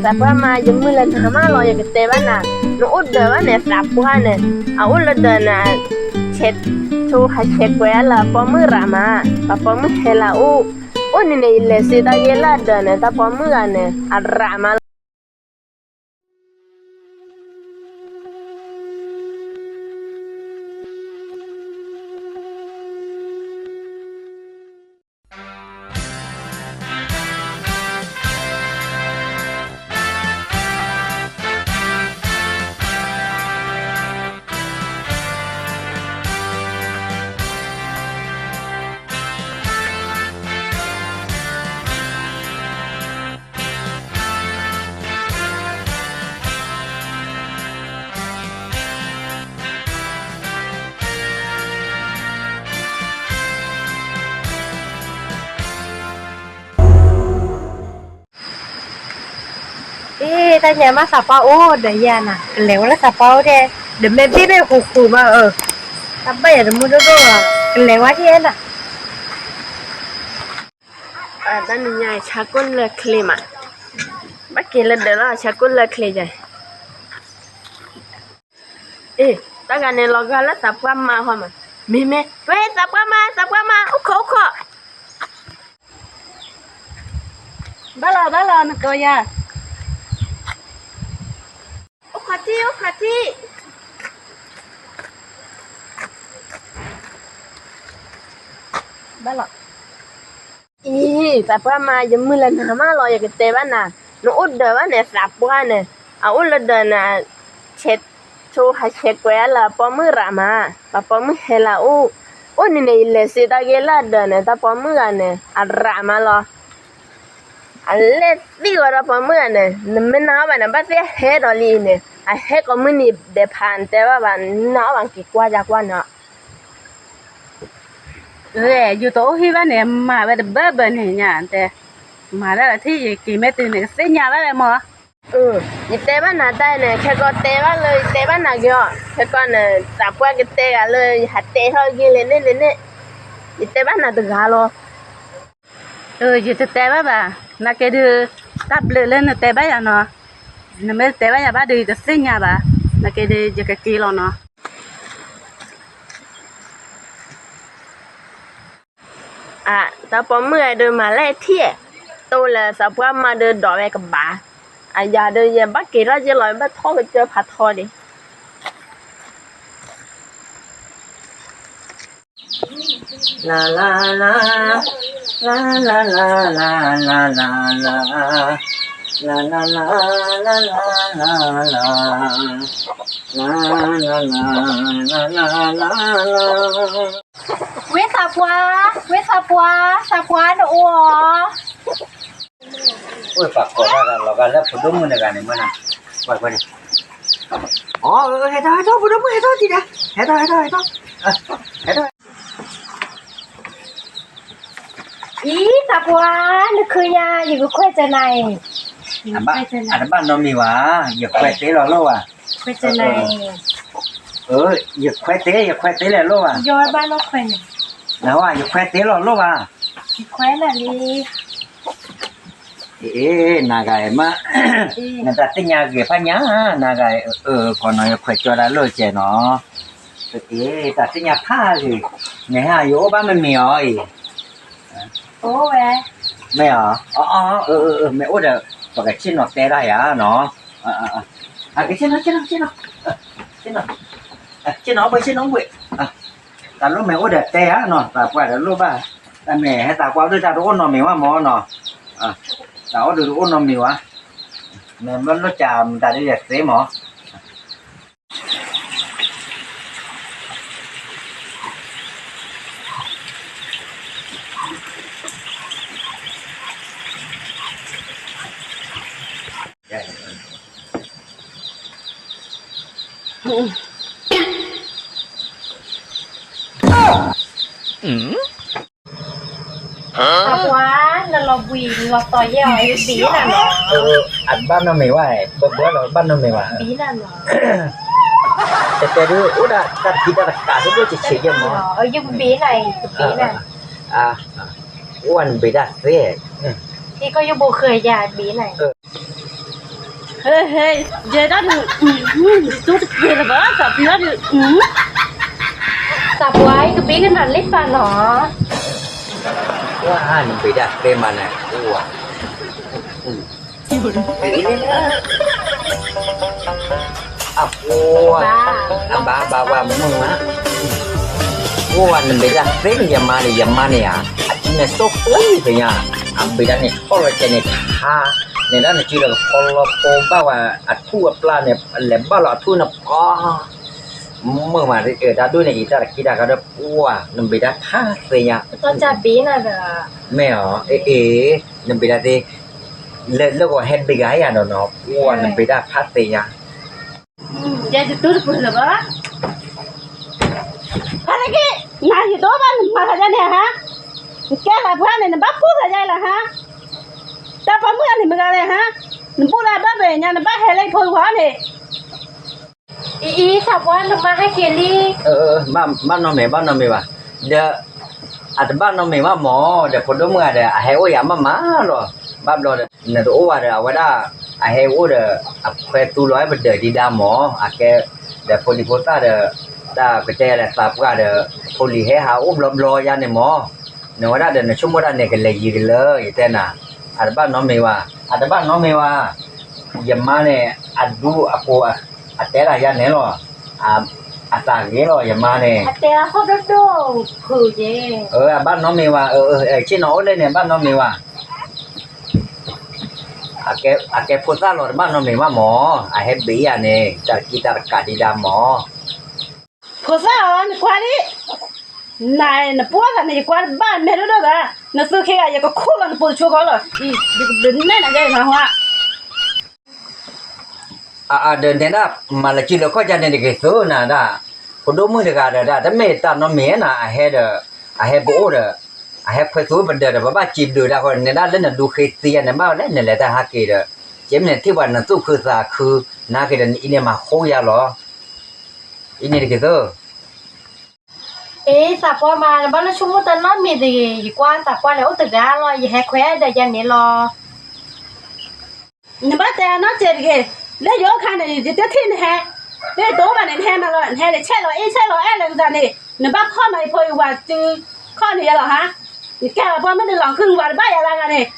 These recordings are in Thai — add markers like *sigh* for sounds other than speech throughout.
sapama jemula tama lo ya ketebana no udda wana sapwana a ulla dana hashet chu hashet ko yala pomu rama pa pomu hela u o ni ne ile se da yela da ne ta pomu ga ne arama เนี่ยมาสับเปาโอ้เดี๋ยวน่ะเลวแล้วสับปปาเดเดี๋ยวเม่พี่ไปขุ่ขู่มาเออสับไปอย่ามุดด้วยอ่ะเลวที่เอ็นอ่ะอ้านนี้ใหญ่ชักกุนเลคลีมาบักเกลือเดี๋ยวาชักกุนเลคลีใหญ่เอ๊ตั้งแต่เนี่ยกอแล้วสับกันมาหัวมันมีไหมเฮ้ยสับกันมาสับกันมาโอ้โคบ้าเหรอบ้าเหรอหนุ่มเกย์พอที่ขอที่บ้าหรออีแต่พ่อมาจะมือละนามาลอยอย่างเตบ้าน่ะนูอุดเดินว่าเนี่ยสับว่าเนี่ยเอาอุดเดินน่ะเช็ดชูหาเช็ดแกวละปอมือรามาปะปอมือเฮลาอูอุนี่เนี่ยเลสิตาเกลาเดินเนี่ยตาปอมือเนี่ยอัารามาลออันเล็ดดีกว่าเราปอมือเนี่ยมันน้าวันนั้นบ้าเสียเฮดอลีเนี่ยอ้เห a he ko muni de pan te wa ban na w a น ki kwa ja kwa na re j า to hi ่ a ne ma ba de ba b ย ne nya an te ma la la thi ye ki me te ne se nya ba ba mo เออยี่เต้บ้านาได้เลยแค่ก็เต้บ้าเลยเต้บ้านาเยอะแค่ก็เนี่ยตาป้วยก็เต้กันเลยหัดเต้เขากินเลยเนี่ยเนี่ยยี่เต้บ้านาตัวกาโลเออยี่เต้บ้าบ้านาเกิดตับเลยเนี่ยเต้บ้านาเนาะ nó mới té bây giờ ba đi được xin nhà bà là cái đi giờ cái kia lo nó à tao bỏ mười đôi mà lẹ thiệt tôi là sao qua mà đôi đỏ về cầm bà à giờ đôi giờ bắt kỳ ra giờ lại bắt thôi cái chơi phạt thôi đi la la la la la la la la la ลาลาลาลาลาลาลาลาลาลาลาลาลาาวสับวาเวสัวาสัวาหนูอ๋อโอ้ยปากคอกันเรากันแล้วผดุ้มมันกันเนี่ยมันนะไปไปเนี่ยอ๋อเเฮ้ยต้อเฮ้ยต้อผดุ้มเฮ้ยท้อที้ะเฮ้ยต้อเฮ้ยต้อเฮ้ยต้อเฮ้ยต้ออีสับวานึกคือยาอยู่กัค่อยจะหน anh bạn anh bạn nó mì quá giờ khoe tế lo lô à ừ. ừ, khoe tế à? này ừ giờ khoe tế giờ khoe tế là lô à giờ ba nó khoe nào à giờ khoe tế lo lô à khoe là đi ê nà gai mà *coughs* người ta tin nhà ghế pha nhá ha nà ờ ừ, còn nói khoe cho đã lô chè nó ê ta tin nhà pha gì này ha yếu ba mình mì rồi ố về mẹ ờ ờ ờ mẹ ố cái xin nó té đây á nó à, à, à. à cái xin nó xin nó xin nó xin à, nó xin à, nó bây xin nó quỵ ta lúc mẹ ôi đẹp té á nó ta qua đã lúc ba ta mẹ hay ta qua đôi ta đỗ nó mẹ mà mò nó à ta ôi đỗ nó mẹ quá mẹ vẫn nó chà ta đi đẹp té mỏ อืมเอาวะแล้วเวีาต่อยยอยีน่ะเนาะ ăn b á ้ năm mày vậy bữa bữa r ồ น bát năm m ไหว ậ ีน่นเนาะแต่แต่ดูอุดากัดกิตาร์กาดด้ดยจิตเสียเยอะมั้เออยุบปีไหนยีน่ะอ่าอ้วนไปไดาเรียกที่ก็ยุบเคยยาบีไหน Hey hey, jeda du, tu jeda ba, tapi lah du, tập quái ừ. cái biết cái là lít và nọ. Quá anh bị đặt đêm mà nè, quá. Ừ. À, wow. À, ba. Ba ba ba mừng á. Wow, mình bị đặt đêm yamani yamani à. Ini sok lagi punya. Ambil ni, orang jenis ha. ในนั้นจีเราพอลโป้บ้าว่าอัดทู่วปลาเนี่ยแหลมบ้าเราอัดทู่นะก็เมื่อมาเออดาด้วยในอีตากีดาก็ได้ปัวนึ่งปได้ท่าเสียตอนจะปีน่ะเด้อไม่หรอเอ๋เอ๋นึ่งปได้เลิกเล้วก็เฮ็ดไปไงอ่ะเนาะเนาปัวนำไปได้พาเสียยายจะตุ้ดปุ๊บหรอปะอะไรกี้นายอยู่ตัวบ้านมาทำยังไงฮะแกหลับเพื่นเนี่ยบ้าปุ๊บอะไรล่ะฮะ Tapamuya ni mgale ha? Npula babe nyana ba hele phoi wane. อีอีสับวันลงมาให้เคลลี่เออบ้านบ้านน้องเมย์บ้านน้องเมย์ว่ะเดี๋ยวอาจจะบ้านน้องเมย์ว่าหมอเดี๋ยวคนดูมึงอะเดี๋ยวไอ้โอ้ยามามาหรอบ้านเราเดี๋ยวเนี่ยตัวโอ้ว่าเดี๋ยวว่าได้ไอ้เฮ้โอ้เดี๋ยวแควตูร้อยมันเดี๋ยวดีดาหมออาแกเดี๋ยวคนดีโพสต้าเดี๋ยวตากระเจแหละตาปกาเดี๋ยวคนดีเฮ้หาอุ้มลมรอยาในหมอเนี่ยว่าได้เดี๋ยวในชั่วโมงได้เนี่ยกันเลยยืนเลยแต่น่ะอาตบะน้อมเมวาอาตบะน้อมเมวาอย่ามาเนี่ยอัดดูอโกอัตเตระยะเนรออาอาตาเกรออย่ามาเนี่ยอัตเตระฮอดโดคือเยเออบ้านน้อมเมวาเออเออเออชื่อน้องเลยเนี่ยบ้านน้อมเมวาอาแกอาแกพูดซาหลอดบ้านน้อมเมวาหมออาเฮบบี้อ่ะเนี่ยจากกีตาร์กาดีดาหมอพูดซาหลอดควาดิ来，那不看那就管办，没得那个，那时候开个一个苦了，那不出高了，咦，那那那个啥话？အာအာဒန်တဲ့နာမလချီလခေါ်ကြတဲ့ကေဆိုနာဒါဘုဒ္ဓမှုတကာဒါဒါမေတာနမေနာအဟဲဒအဟဲဘောဒအဟဲခွဲသူပန်တဲ့ဘဘချီလူဒါခေါ်နေတာလည်းနဒူခေတီယနမောလည်းနလည်းတာဟာကေဒကျင်းနေတိဘာနသူခူစာခူနာကေဒနီနေမှာခိုးရလောအင်းနေကေဆို诶，啥货嘛？把那全部在那面的一关啥货了，我得干了，也还快的也你了。你把在那这个，那要看的你这听还，那多嘛人还嘛了，还得切了，一切了二了在那，你把看嘛可以话就看你了哈。你干把没得浪坑话的把也那个呢。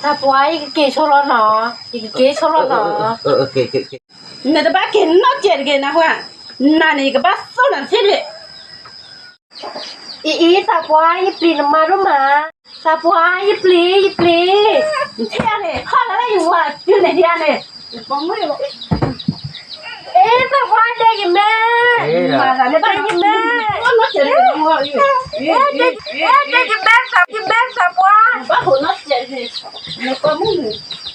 啥货？一个给错了呢，一个给错了呢。呃呃，给给给。你这把给那这个呢话？那你个把手能切的。咦咦，咋不一皮了嘛？了嘛？咋不一皮一皮？你天嘞，怕那个有啊，就那天嘞，帮我了。哎，咋不那个嘛？嘛啥的，那个嘛？我那写的多，哎，这哎这个嘛啥？这嘛啥不？把头那写的，那个么？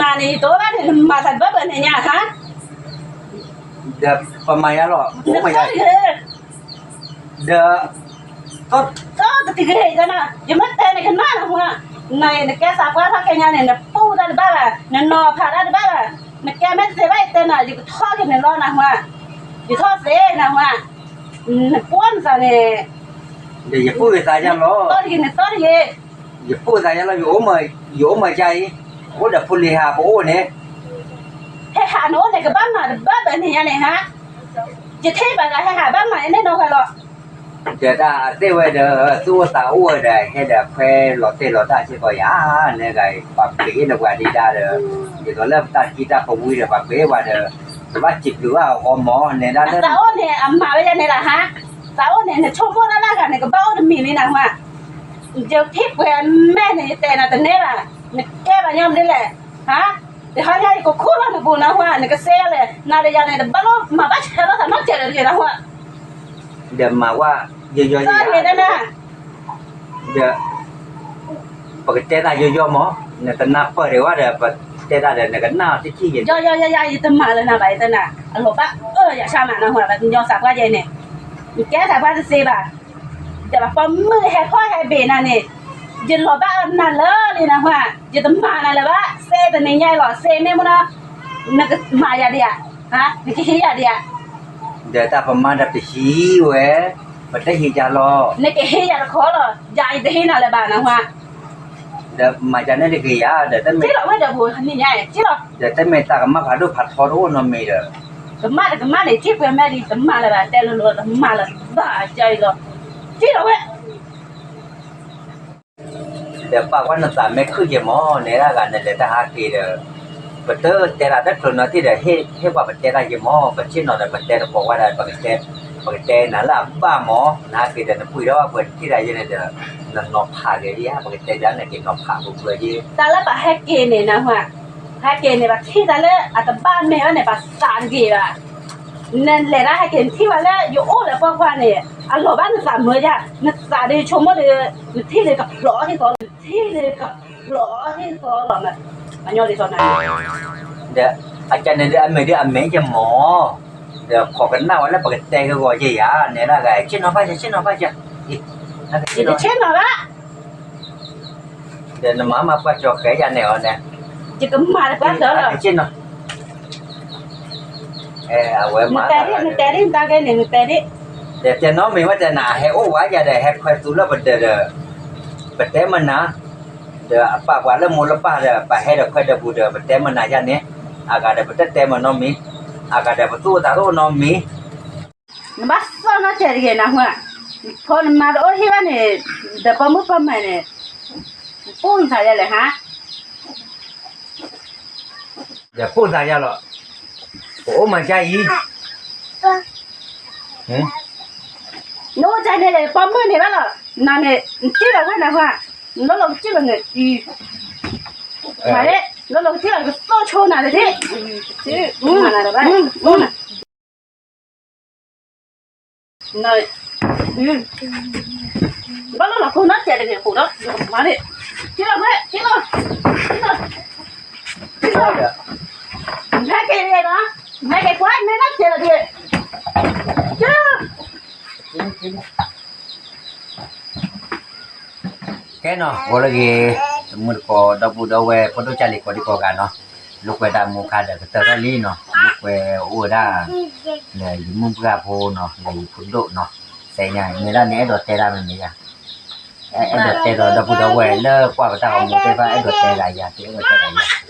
นานีตัวนี้มาสัตว์เบิ่งเนี่ยค่ะเดอประมาณนั้หรอโอ้ไม่ใช่เดอก็ก็จะติดเหตุกันนะยังไม่เต้นกันขนาดหรอกนะในแกสาวว่าถ้าแกงานเนี่ยนปูได้บ้างละนะนอผ่าได้บ้างละนะแกไม่เสียไปเต้นอะอยู่ท่อกันในร้อนนะหัวอยู่ท่อเสียนะหัวอืมป้วนซะเนี่ย எப்போது தாஜாலோ சாரி எப்போது தாஜாலோ யோம யோம ஜாய் ஓ டப்புலி ஹா போனே thế hà nó này cái bắp mà bắp bệnh thì nhà này hả chỉ thấy bà gái hà bắp mà nên đâu phải lo giờ ta thế bây giờ xua tàu ua đây hay là khoe lọt tiền lọt ta chỉ có giá này cái bạc bể nó qua đi ra được giờ nó lớp ta chỉ ta không vui được bạc bể qua được bắt chịp lửa con mỏ này đã tao này ấm mà bây giờ này là hả sao này này chôm vô ra là cái này cái bao mình này nào mà giờ tiếp về mẹ này tệ là tận này là cái bà nhau đây là hả thì hai hai có khô lắm bù nào hoa này cái xe này na đây giờ này là bao mà bắt xe đó là nó chạy được gì nào hoa giờ mà qua giờ giờ giờ này nè giờ dạ. bà cái tệ là giờ giờ mỏ này tận nào phải rồi đó bà tệ là này cái nào thì chi vậy giờ giờ giờ giờ tận mà là nào vậy tận nào lộp á ơ giờ dạ, sao mà nó hoa là do sạc qua vậy nè แก你给他把这些吧，对吧？把门还破还别那呢，就老板อ了的อแห่妈那了吧，谁的那伢น谁那么呢？那个妈รอบ啊，那นนั่นเดี๋ยวตาประมาเดับจะหิวเว้ยมันได้หีวยารอนี่ก็หิวยาละขอรอยายได้หิ่น่ะลยบ้านะว่าเดี๋ยวมาจากนั่นเลยกี่ยาเดี๋ยวแตงไม่ที่เราไม่เดี๋ยวบุญนี่ญ่ที่เราเดี๋ยวแตงไม่ตากัมาขาดูผัดทอดอ้นนมีเด้อ kemana kemana เลย gue m e ร i k e m มา a ล a h telu lu k e ้ a n a baca itu cilo gue เดี๋ยวปากวันน้ำตาไม่คือเยมอในละกันในเดตาฮากีเดอบัตเตอร์แต่ละ้ต่คนนะที่เดี๋ยวเฮ้เฮ้ว่าัตเตอร์ได้่ยมอปัตชิโนแต่บัตเตอร์บอกว่าได้ปัตเตอร์ปัตเตอร์นั่นละบ้าหมอนะคือเดี๋ยวคุยแล้วว่าเปิดที่ไดยังไงเดยวนั่นนอผ่าเลยเี่ยปัตเตอร์ยังไงกินนอผ่าบุกเลยยี่แต่ละปะแฮ้เกเนี่ยนะว่าให้เกณฑ์เนี่ยแบบที่จาเลิกอาจจะบ้านแม่ว่าเนี่ยแบบสามเดือนนั่นแหละนะให้เกณฑที่ว่าเลิอยู่โอ้แล้วพวกว่าเนี่ยอันหลบบ้านสามเมื่อยนึกสามเดียวชมว่าเดียวที่เดียวกับหล่อที่สุดที่เดียวกับหล่อที่สุดหล่อี่ยมันย้อที่สุดนะเดี๋ยวอาจารย์เนี่ยอันเมื่อเดี๋ยวอันเมื่อจะหมอเดี๋ยวขอกันหน้าวันแล้วปกติก็ว่าจะย่าเนี่ยอะไรเช่นน้อะไรเช่นอะไรเช่นอะไเช่นน้อะไรเดี๋ยวน้ำมามาไปจอดแก่ยันเนี่ยอ่ะเนี่ย chị cũng mà quá sợ rồi trên rồi eh away mà ta đi người ta đi ta cái này người ta đi để cho nó mình mất là nà hay ô quá giờ để hay khoe tú là bật đờ bật té mình nà đờ bà quá là mua là bà đờ bà hay đờ khoe đờ bù đờ bật té mình nà ra nè à cả đờ bật té mình nó mi à cả đờ bật tu ta đâu nó mi nó bắt sao nó chạy cái nào hả thôi mà đó hi vậy này đờ bấm bấm này bung thay ra rồi hả giờ phụ ra ra rồi ủa mà cha gì dạ. nó vâng. cha này là bấm mưa này đó là nà này chỉ là cái này hoa nó là chỉ là người gì mà đấy nó là chỉ là cái to chỗ nào đấy thế chứ ừ mà là đấy ừ mà này ừ, ừ. bắt nó là cô nát chạy được cái phụ đó mà đấy chỉ là cái chỉ là chỉ là chỉ là Mấy cái đó, mấy cái quái mấy nắp kia là kia. Chứ. Cái nó, gọi là gì? Mình có đọc bù đầu về, có đôi chà lì có đi có gà nó. Lúc về đà mù khá được tờ ra ly nó. Lúc về ua đà là dùm mù gà phô nó, là dùm phút độ nó. Sẽ nhà, người ta nẻ đột tê ra mình nhỉ em được tê rồi đâu đâu về lơ qua và tao một cái vai em được tê lại giờ tiếng được tê lại giờ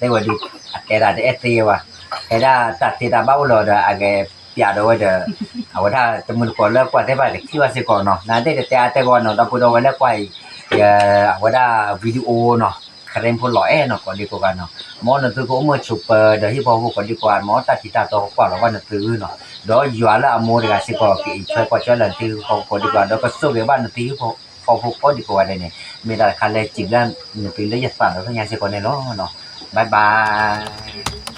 ต่วดิ t e n าเดีเ r a de este iba era tatita b a u l ว de a g ่ e piado กว่า o r a te muy c o า l ่ cuate va d น kiva se ก่อนเ nada de te ate con no da pudo con la cuai ya ahora video no ครมพลอยเนาะก่อนดีกว่าเนาะมอนั่นคือมเมือชุบเดี๋ยวที่พอพูก่อนดีกว่ามอตัดทิ่ตาตัวกว่าเราว่านั่นคือเนาะเดี๋ยวอยู่ละอโมีิกาสิก่อนกินช่วยกนช่วยหลังที่พอพอดีกว่าี๋ยวก็สู้กับบ้านนั่นที่พอพอพูกนดีกว่าเนี่ยมีแต่คันเลยจิิงแล้วหนึ่งปีแล้วยัดฝันแล้วทั้งยสิกนเนาะเนาะ拜拜。